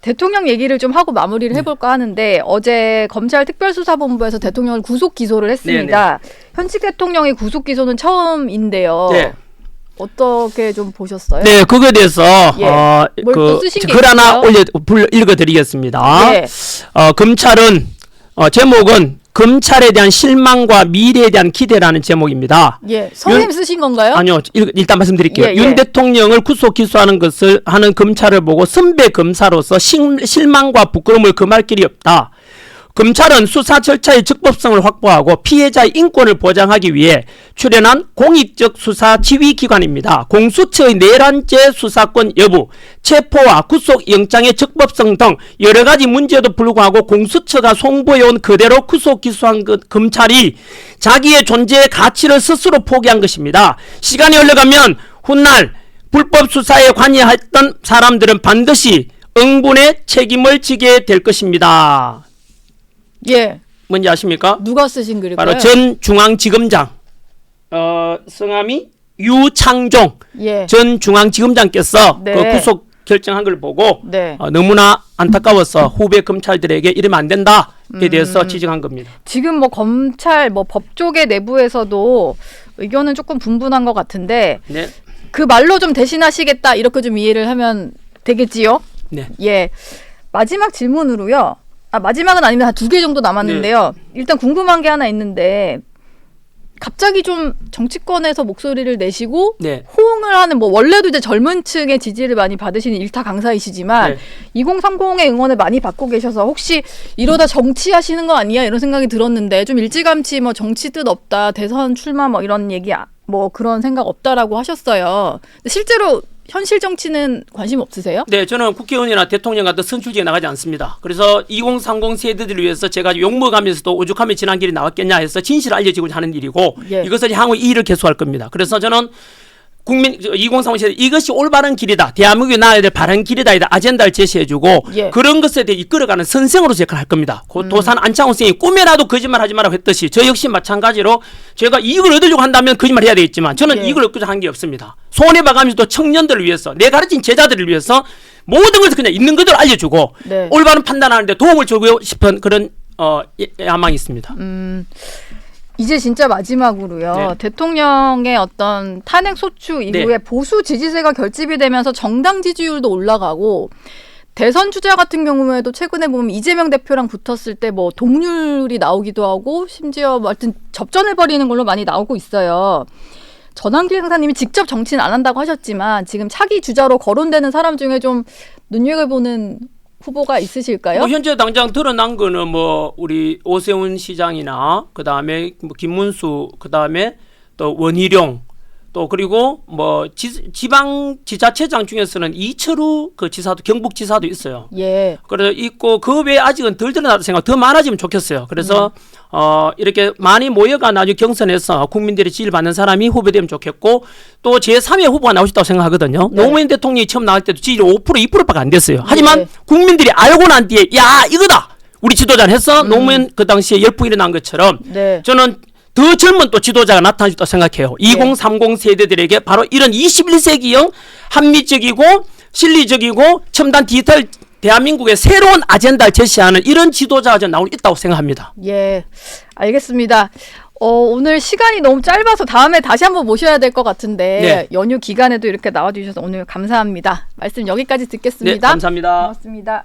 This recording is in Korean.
대통령 얘기를 좀 하고 마무리를 해볼까 하는데 어제 검찰 특별수사본부에서 대통령을 구속 기소를 했습니다. 현직 대통령의 구속 기소는 처음인데요. 네. 어떻게 좀 보셨어요? 네, 그거에 대해서 예. 어, 뭘또 그 쓰신 게글 하나 있어요? 올려 불러 읽어드리겠습니다. 네. 어, 검찰은 어, 제목은 검찰에 대한 실망과 미래에 대한 기대라는 제목입니다. 예, 선생님 쓰신 건가요? 아니요, 일- 일단 말씀드릴게요. 예, 예. 윤 대통령을 구속 기소하는 것을 하는 검찰을 보고 선배 검사로서 실- 실망과 부끄러움을 금할 길이 없다. 검찰은 수사 절차의 적법성을 확보하고 피해자의 인권을 보장하기 위해 출연한 공익적 수사 지휘기관입니다. 공수처의 내란죄 수사권 여부, 체포와 구속 영장의 적법성 등 여러 가지 문제에도 불구하고 공수처가 송부해온 그대로 구속 기소한 것- 검찰이 자기의 존재의 가치를 스스로 포기한 것입니다. 시간이 흘러가면 훗날 불법 수사에 관여했던 사람들은 반드시 응분의 책임을 지게 될 것입니다. 예, 뭔지 아십니까? 누가 쓰신 글일까요? 바로 전 중앙지검장 어 성함이 유창종 예, 전 중앙지검장께서 네. 그 구속 결정한 걸 보고 네. 어, 너무나 안타까워서 후배 검찰들에게 이러면 안 된다에 대해서 지적한 겁니다. 지금 뭐 검찰 뭐 법조계 내부에서도 의견은 조금 분분한 것 같은데 네, 그 말로 좀 대신하시겠다 이렇게 좀 이해를 하면 되겠지요? 네. 예. 마지막 질문으로요. 아, 마지막은 아니면 한두 개 정도 남았는데요. 네. 일단 궁금한 게 하나 있는데 갑자기 좀 정치권에서 목소리를 내시고 네. 호응을 하는 뭐 원래도 이제 젊은 층의 지지를 많이 받으시는 일타 강사이시지만 네. 2030의 응원을 많이 받고 계셔서 혹시 이러다 정치하시는 거 아니야 이런 생각이 들었는데 좀 일찌감치 뭐 정치 뜻 없다 대선 출마 뭐 이런 얘기 아- 뭐 그런 생각 없다라고 하셨어요. 실제로 현실 정치는 관심 없으세요? 네, 저는 국회의원이나 대통령 같은 선출직에 나가지 않습니다. 그래서 2030 세대들을 위해서 제가 욕먹으면서도 오죽하면 지난 길이 나왔겠냐 해서 진실을 알려지고자 하는 일이고 예. 이것을 향후 이 일을 계속할 겁니다. 그래서 저는 국민 2030 세대 이것이 올바른 길이다. 대한민국이 나아야 될 바른 길이다. 이다 아젠다를 제시해주고 예. 음. 그런 것에 대해 이끌어가는 선생으로서 역할을 할 겁니다. 고 도산 안창호 선생이 꿈에라도 거짓말하지 말라고 했듯이 저 역시 마찬가지로 제가 이익을 얻으려고 한다면 거짓말 해야 되겠지만 저는 예. 이익을 얻고자 한 게 없습니다. 손해 봐가면서도 청년들을 위해서 내 가르친 제자들을 위해서 모든 것을 그냥 있는 그대로 알려주고 네. 올바른 판단하는데 도움을 주고 싶은 그런 어, 예- 야망이 있습니다. 음, 이제 진짜 마지막으로요. 네. 대통령의 어떤 탄핵 소추 이후에 네. 보수 지지세가 결집이 되면서 정당 지지율도 올라가고 대선 주자 같은 경우에도 최근에 보면 이재명 대표랑 붙었을 때 뭐 동률이 나오기도 하고 심지어 뭐 하여튼 접전을 벌이는 걸로 많이 나오고 있어요. 전환길 강사님이 직접 정치는 안 한다고 하셨지만 지금 차기 주자로 거론되는 사람 중에 좀 눈여겨보는 후보가 있으실까요? 뭐 현재 당장 드러난 거는 뭐 우리 오세훈 시장이나 그 다음에 뭐 김문수 그 다음에 또 원희룡 또 그리고 뭐 지, 지방 지자체장 중에서는 이철우 그 지사도 경북 지사도 있어요. 예. 그래서 있고 그 외에 아직은 덜 드러났다 생각 더 많아지면 좋겠어요. 그래서 어 이렇게 많이 모여가 나중에 경선에서 국민들의 지지를 받는 사람이 후보되면 좋겠고 또 제3의 후보가 나올 수 있다고 생각하거든요. 네. 노무현 대통령이 처음 나올 때도 지지율 5% 2%밖에 안 됐어요. 하지만 네. 국민들이 알고 난 뒤에 야 이거다 우리 지도자는 했어 노무현 그 당시에 열풍 일어난 것처럼 네. 저는 더 젊은 또 지도자가 나타날 수 있다고 생각해요. 2030 세대들에게 바로 이런 21세기형 합리적이고 실리적이고 첨단 디지털 대한민국의 새로운 아젠다를 제시하는 이런 지도자가 나올 수 있다고 생각합니다. 예, 알겠습니다. 어, 오늘 시간이 너무 짧아서 다음에 다시 한번 모셔야 될 것 같은데 네. 연휴 기간에도 이렇게 나와주셔서 오늘 감사합니다. 말씀 여기까지 네, 듣겠습니다. 감사합니다. 고맙습니다.